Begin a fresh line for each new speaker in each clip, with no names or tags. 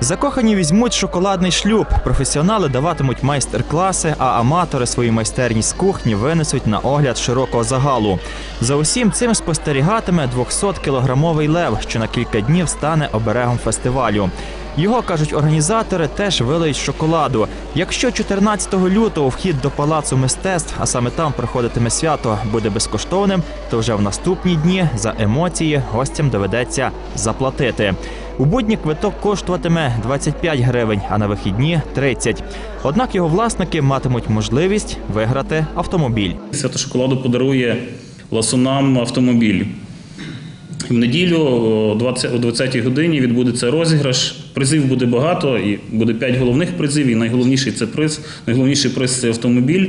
Закохані візьмуть шоколадний шлюб. Професіонали даватимуть майстер-класи, а аматори свою майстерність з кухні винесуть на огляд широкого загалу. За усім цим спостерігатиме 200-кілограмовий лев, що на кілька днів стане оберегом фестивалю. Його кажуть організатори, теж вилиють шоколаду. Якщо 14 лютого вхід до палацу мистецтв, а саме там проходитиме свято, буде безкоштовним, то вже в наступні дні за емоції гостям доведеться заплатити. У будні квиток коштуватиме 25 гривень, а на вихідні 30. Однак його власники матимуть можливість виграти автомобіль.
Свято шоколаду подарує ласунам автомобіль. В неділю о 20 о 20-й годині відбудеться розіграш. Призів буде багато, і буде 5 головних призів. І найголовніший це приз. Найголовніший приз це автомобіль.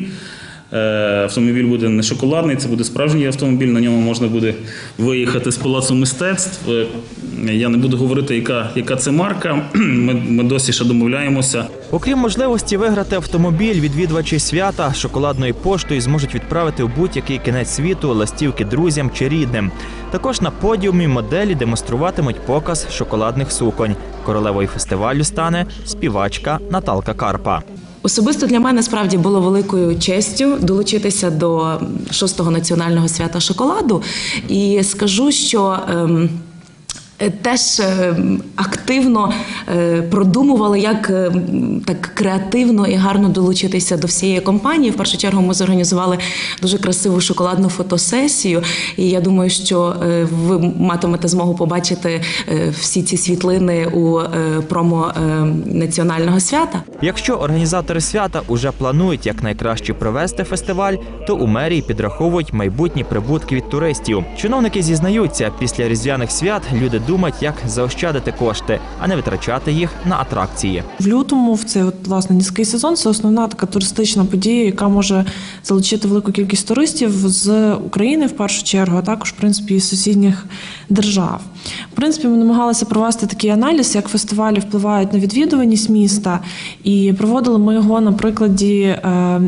Е, Автомобіль буде не шоколадний, це буде справжній автомобіль. На ньому можна буде виїхати з палацу мистецтв. Я не буду говорити, яка, яка це марка. Ми, ми досі ще домовляємося.
Окрім можливості виграти автомобіль, відвідувачі свята шоколадною поштою зможуть відправити у будь-який кінець світу ластівки друзям чи рідним. Також на подіумі моделі демонструватимуть показ шоколадних суконь. Королевою фестивалю стане співачка Наталка Карпа.
Особисто для мене справді було великою честю долучитися до шостого національного свята шоколаду. І скажу, що. ем, Теж е, активно е, продумували, як е, так креативно і гарно долучитися до всієї компанії. В першу чергу ми зорганізували дуже красиву шоколадну фотосесію. І я думаю, що е, ви матимете змогу побачити е, всі ці світлини у е, промо е, національного свята.
Якщо організатори свята уже планують якнайкраще провести фестиваль, то у мерії підраховують майбутні прибутки від туристів. Чиновники зізнаються, після різдвяних свят люди думають, як заощадити кошти, а не витрачати їх на атракції.
В лютому, в цей от, власне низький сезон, це основна така туристична подія, яка може залучити велику кількість туристів з України в першу чергу, а також в принципі і з сусідніх держав. Принципі, ми намагалися провести такий аналіз, як фестивалі впливають на відвідуваність міста, і проводили ми його на прикладі. е,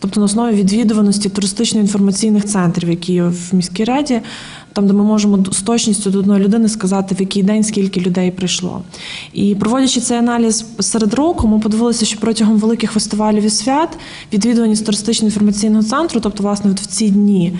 Тобто на основі відвідуваності туристично-інформаційних центрів, які є в міській раді, там, де ми можемо з точністю до одної людини сказати, в який день скільки людей прийшло. І проводячи цей аналіз серед року, ми подивилися, що протягом великих фестивалів і свят відвідуваність туристично-інформаційного центру, тобто, власне, в ці дні.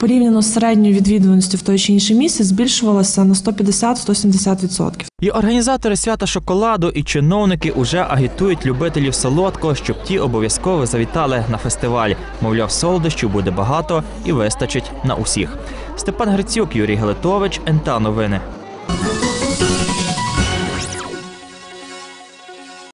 Порівняно з середньою відвідуваністю в той чи інший місяць збільшувалася на 150-170%.
І організатори свята шоколаду і чиновники уже агітують любителів солодкого, щоб ті обов'язково завітали на фестиваль. Мовляв, солодощів буде багато і вистачить на усіх. Степан Грицюк, Юрій Галитович, НТА Новини.